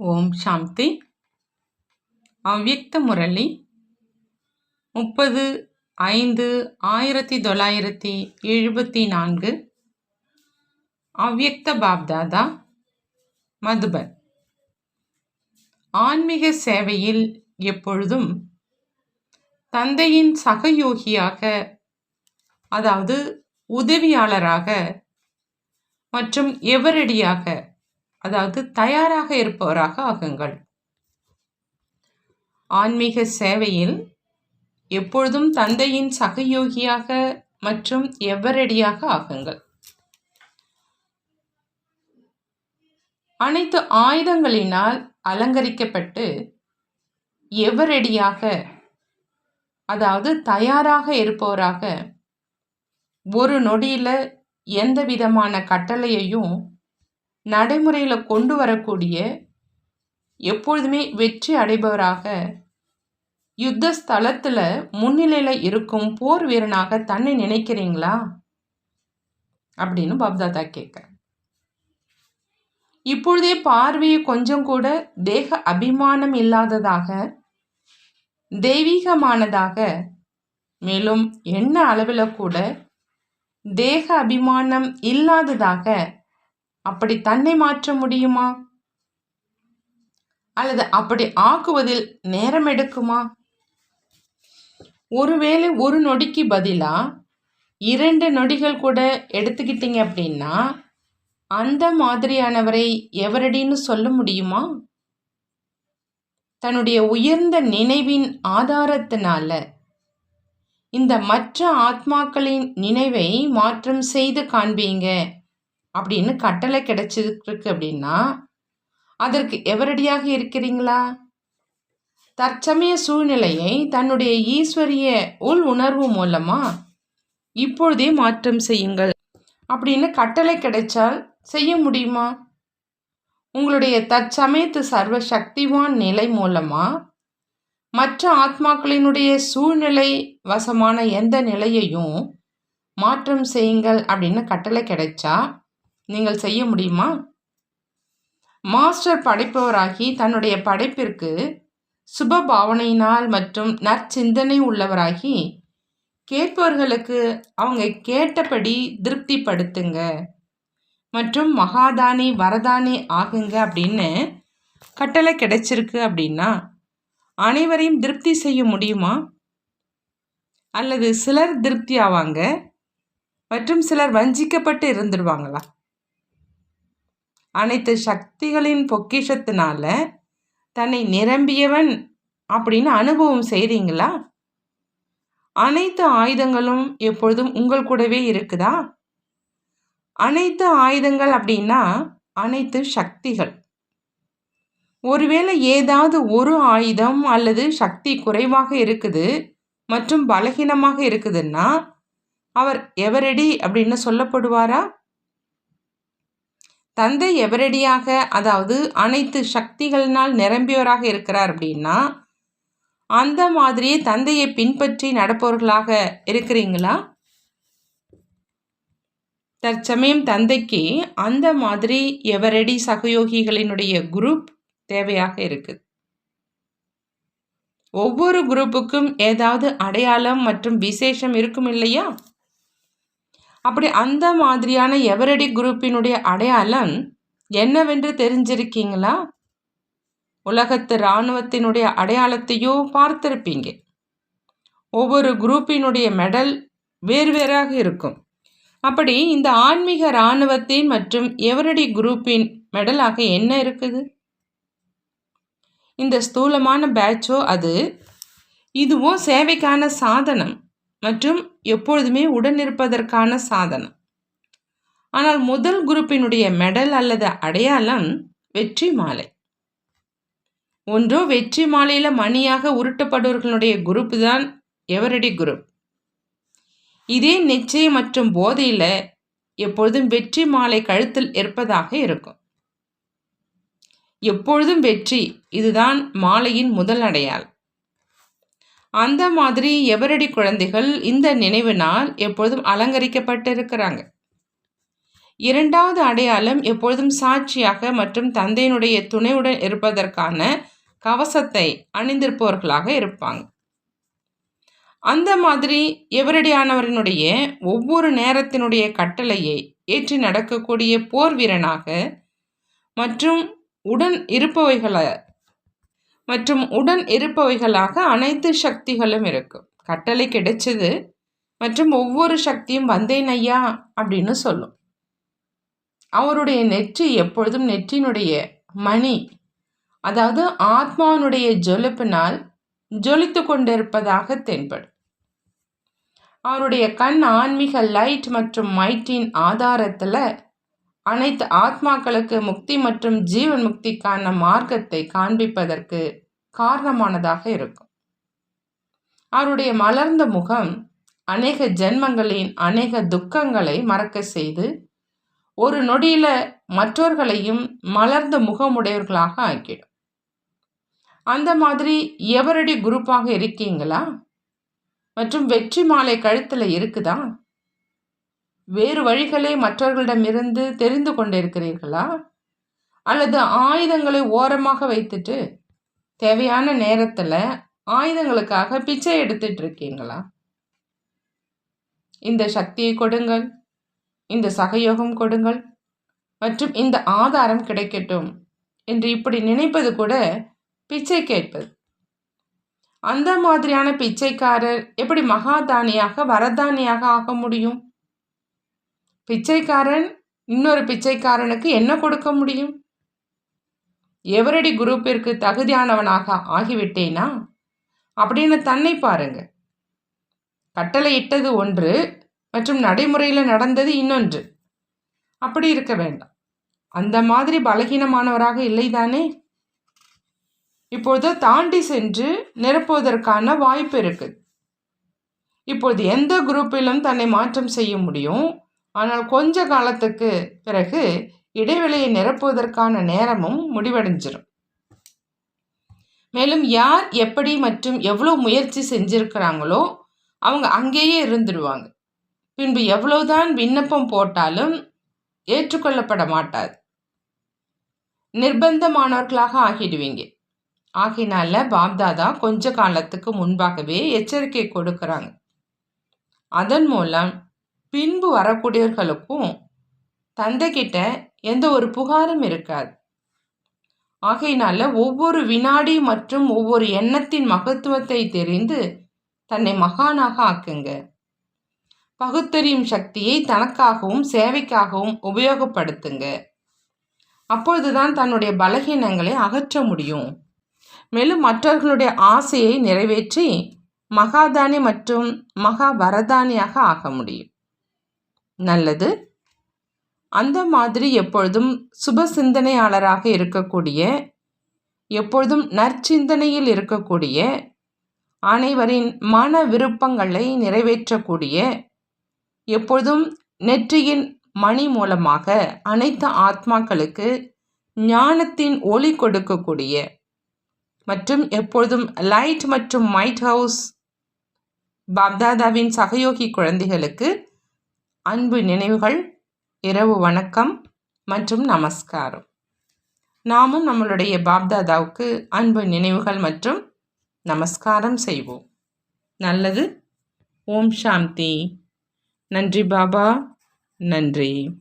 ஓம் சாந்தி. அவ்யக்த முரளி. முப்பது ஐந்து ஆயிரத்தி தொள்ளாயிரத்தி எழுபத்தி நான்கு. அவ்யக்த பாப்தாதா. மதுபன் ஆன்மீக சேவையில் எப்பொழுதும் தந்தையின் சகயோகியாக அதாவது உதவியாளராக மற்றும் எவரடியாக அதாவது தயாராக இருப்பவராக ஆகுங்கள். ஆன்மீக சேவையில் எப்பொழுதும் தந்தையின் சகயோகியாக மற்றும் எவரடியாக ஆகுங்கள். அனைத்து ஆயுதங்களினால் அலங்கரிக்கப்பட்டு எவரடியாக அதாவது தயாராக இருப்பவராக ஒரு நொடியில் எந்த விதமான கட்டளையையும் நடைமுறையில் கொண்டு வரக்கூடிய எப்பொழுதுமே வெற்றி அடைபவராக யுத்த ஸ்தலத்தில் முன்னிலையில் இருக்கும் போர் வீரனாக தன்னை நினைக்கிறீங்களா? அப்படின்னு பாப்தாதா கேட்க இப்பொழுதே பார்வையை கொஞ்சம் கூட தேக அபிமானம் இல்லாததாக தெய்வீகமானதாக மேலும் என்ன அளவில் கூட தேக அபிமானம் இல்லாததாக அப்படி தன்னை மாற்ற முடியுமா? அல்லது அப்படி ஆக்குவதில் நேரம் எடுக்குமா? ஒருவேளை ஒரு நொடிக்கு பதிலா இரண்டு நொடிகள் கூட எடுத்துக்கிட்டீங்க அப்படின்னா அந்த மாதிரியானவரை எவரடின்னு சொல்ல முடியுமா? தன்னுடைய உயர்ந்த நினைவின் ஆதாரத்தினால. இந்த மற்ற ஆத்மாக்களின் நினைவை மாற்றம் செய்து காண்பீங்க. அப்படின்னு கட்டளை கிடைச்சிருக்கு அப்படின்னா அதற்கு எவரடியாக இருக்கிறீங்களா? தற்சமய சூழ்நிலையை தன்னுடைய ஈஸ்வரிய உள் உணர்வு மூலமா இப்பொழுதே மாற்றம் செய்யுங்கள் அப்படின்னு கட்டளை கிடைச்சால் செய்ய முடியுமா? உங்களுடைய தற்சமயத்து சர்வ சக்திவான் நிலை மூலமா மற்ற ஆத்மாக்களினுடைய சூழ்நிலை வசமான எந்த நிலையையும் மாற்றம் செய்யுங்கள் அப்படின்னு கட்டளை கிடைச்சா நீங்கள் செய்ய முடியுமா? மாஸ்டர் படைப்பவராகி தன்னுடைய படைப்பிற்கு சுப பாவனையினால் மற்றும் நற்சிந்தனை உள்ளவராகி கேட்பவர்களுக்கு அவங்க கேட்டபடி திருப்திப்படுத்துங்க. மற்றும் மகாதானி வரதானி ஆகுங்க அப்படின்னு கட்டளை கிடைச்சிருக்கு அப்படின்னா அனைவரையும் திருப்தி செய்ய முடியுமா? அல்லது சிலர் திருப்தி ஆவாங்க மற்றும் சிலர் வஞ்சிக்கப்பட்டு இருந்துடுவாங்களா அனைத்து சக்திகளின் பொக்கிஷத்தினால தன்னை நிரம்பியவன் அப்படின்னு அனுபவம் செய்கிறீங்களா அனைத்து ஆயுதங்களும் எப்பொழுதும் உங்கள் கூடவே இருக்குதா? அனைத்து ஆயுதங்கள் அப்படின்னா அனைத்து சக்திகள். ஒருவேளை ஏதாவது ஒரு ஆயுதம் அல்லது சக்தி குறைவாக இருக்குது மற்றும் பலகீனமாக இருக்குதுன்னா அவர் எவரெடி அப்படின்னு சொல்லப்படுவாரா? தந்தை எவரடியாக அதாவது அனைத்து சக்திகளினால் நிரம்பியவராக இருக்கிறார் அப்படின்னா அந்த மாதிரியே தந்தையை பின்பற்றி நடப்பவர்களாக இருக்கிறீங்களா? தற்சமயம் தந்தைக்கு அந்த மாதிரி எவரடி சகயோகிகளினுடைய குரூப் தேவையாக இருக்குது ஒவ்வொரு குரூப்புக்கும் ஏதாவது அடையாளம் மற்றும் விசேஷம் இருக்கும் இல்லையா? அப்படி அந்த மாதிரியான எவரடி குரூப்பினுடைய அடையாளம் என்னவென்று தெரிஞ்சிருக்கீங்களா? உலகத்து இராணுவத்தினுடைய அடையாளத்தையோ பார்த்திருப்பீங்க. ஒவ்வொரு குரூப்பினுடைய மெடல் வேறு வேறாக இருக்கும். அப்படி இந்த ஆன்மீக இராணுவத்தின் மற்றும் எவரடி குரூப்பின் மெடலாக என்ன இருக்குது? இந்த ஸ்தூலமான பேட்சோ அது. இதுவும் சேவைக்கான சாதனம். மற்றும் எப்பொழுதுமே உடனிருப்பதற்கான சாதனம். ஆனால் முதல் குரூப்பினுடைய மெடல் அல்லது அடையாளம் வெற்றி மாலை. ஒன்றோ வெற்றி மாலையில் மணியாக உருட்டப்படுவர்களுடைய குரூப் தான் எவரடி குரூப். இதே நிச்சயம் மற்றும் போதையில் எப்பொழுதும் வெற்றி மாலை கழுத்தில் இருப்பதாக இருக்கும். எப்பொழுதும் வெற்றி இதுதான் மாலையின் முதல் அடையாளம். அந்த மாதிரி எவரடி குழந்தைகள் இந்த நினைவினால் எப்பொழுதும் அலங்கரிக்கப்பட்டிருக்கிறாங்க. இரண்டாவது அடையாளம் எப்பொழுதும் சாட்சியாக மற்றும் தந்தையினுடைய துணையுடன் இருப்பதற்கான கவசத்தை அணிந்திருப்பவர்களாக இருப்பாங்க. அந்த மாதிரி எவரடியானவரினுடைய ஒவ்வொரு நேரத்தினுடைய கட்டளையை ஏற்றி நடக்கக்கூடிய போர் வீரனாக மற்றும் உடன் இருப்பவைகளை மற்றும் உடன் இருப்பவைகளாக அனைத்து சக்திகளும் இருக்கும். கட்டளை கிடைச்சது மற்றும் ஒவ்வொரு சக்தியும் வந்தேன் ஐயா அப்படின்னு சொல்லும். அவருடைய நெற்றி எப்பொழுதும் நெற்றினுடைய மணி அதாவது ஆத்மாவினுடைய ஜொலிப்பினால் ஜொலித்து கொண்டிருப்பதாக தென்படும். அவருடைய கண் ஆன்மீக லைட் மற்றும் மைட்டின் ஆதாரத்தில் அனைத்து ஆத்மாக்களுக்கு முக்தி மற்றும் ஜீவன் முக்திக்கான மார்க்கத்தை காண்பிப்பதற்கு காரணமானதாக இருக்கும். அவருடைய மலர்ந்த முகம் அநேக ஜென்மங்களின் அநேக துக்கங்களை மறக்க செய்து ஒரு நொடியில் மற்றவர்களையும் மலர்ந்த முகமுடையவர்களாக ஆக்கிடும். அந்த மாதிரி எவரடி குரூப்பாக இருக்கீங்களா? மற்றும் வெற்றி மாலை கழுத்தில் இருக்குதா? வேறு வழிகளை மற்றவர்களிடமிருந்து தெரிந்து கொண்டிருக்கிறீர்களா? அல்லது ஆயுதங்களை ஓரமாக வைத்துட்டு தேவையான நேரத்தில் ஆயுதங்களுக்காக பிச்சை எடுத்துட்டு இருக்கீங்களா? இந்த சக்தியை கொடுங்கள். இந்த சகயோகம் கொடுங்கள். மற்றும் இந்த ஆதாரம் கிடைக்கட்டும் என்று இப்படி நினைப்பது கூட பிச்சை கேட்பது. அந்த மாதிரியான பிச்சைக்காரர் எப்படி மகாதானியாக வரதானியாக ஆக முடியும்? பிச்சைக்காரன் இன்னொரு பிச்சைக்காரனுக்கு என்ன கொடுக்க முடியும்? எவரடி குரூப்பிற்கு தகுதியானவனாக ஆகிவிட்டேனா? அப்படின்னு தன்னை பாருங்க. கட்டளையிட்டது ஒன்று மற்றும் நடைமுறையில் நடந்தது இன்னொன்று. அப்படி இருக்க வேண்டாம். அந்த மாதிரி பலகீனமானவராக இல்லைதானே? இப்போது தாண்டி சென்று நிரப்புவதற்கான வாய்ப்பு இருக்குது. இப்போது எந்த குரூப்பிலும் தன்னை மாற்றம் செய்ய முடியும்? ஆனால் கொஞ்ச காலத்துக்கு பிறகு இடைவெளியை நிரப்புவதற்கான நேரமும் முடிவடைஞ்சிடும் மேலும் யார் எப்படி மற்றும் எவ்வளோ முயற்சி செஞ்சுருக்கிறாங்களோ அவங்க அங்கேயே இருந்துடுவாங்க. பின்பு எவ்வளவுதான் விண்ணப்பம் போட்டாலும் ஏற்றுக்கொள்ளப்பட மாட்டாது. நிர்பந்தமானவர்களாக ஆகிடுவீங்க. ஆகினால பாப்தாதா கொஞ்ச காலத்துக்கு முன்பாகவே எச்சரிக்கை கொடுக்குறாங்க. அதன் மூலம் பின்பு வரக்கூடியவர்களுக்கும் தந்தைக்கிட்ட எந்த ஒரு புகாரும் இருக்காது. ஆகையினால ஒவ்வொரு வினாடி மற்றும் ஒவ்வொரு எண்ணத்தின் மகத்துவத்தை தெரிந்து தன்னை மகானாக ஆக்குங்க. பகுத்தறியும் சக்தியை தனக்காகவும் சேவைக்காகவும் உபயோகப்படுத்துங்க. அப்பொழுதுதான் தன்னுடைய பலகீனங்களை அகற்ற முடியும். மேலும் மற்றவர்களுடைய ஆசையை நிறைவேற்றி மகாதானி மற்றும் மகாபரதானியாக ஆக முடியும். நல்லது. அந்த மாதிரி எப்பொழுதும் சுப சிந்தனையாளராக இருக்கக்கூடிய எப்பொழுதும் நற்சிந்தனையில் இருக்கக்கூடிய அனைவரின் மன விருப்பங்களை நிறைவேற்றக்கூடிய எப்பொழுதும் நெற்றியின் மணி மூலமாக அனைத்து ஆத்மாக்களுக்கு ஞானத்தின் ஒளி கொடுக்கக்கூடிய மற்றும் எப்பொழுதும் லைட் மற்றும் மைட் ஹவுஸ் பாப்தாதாவின் சகயோகி குழந்தைகளுக்கு அன்பு நினைவுகள் இரவு வணக்கம் மற்றும் நமஸ்காரம். நாமும் நம்மளுடைய பாப்தாதாவுக்கு அன்பு நினைவுகள் மற்றும் நமஸ்காரம் செய்வோம். நல்லது. ஓம் சாந்தி. நன்றி பாபா. நன்றி.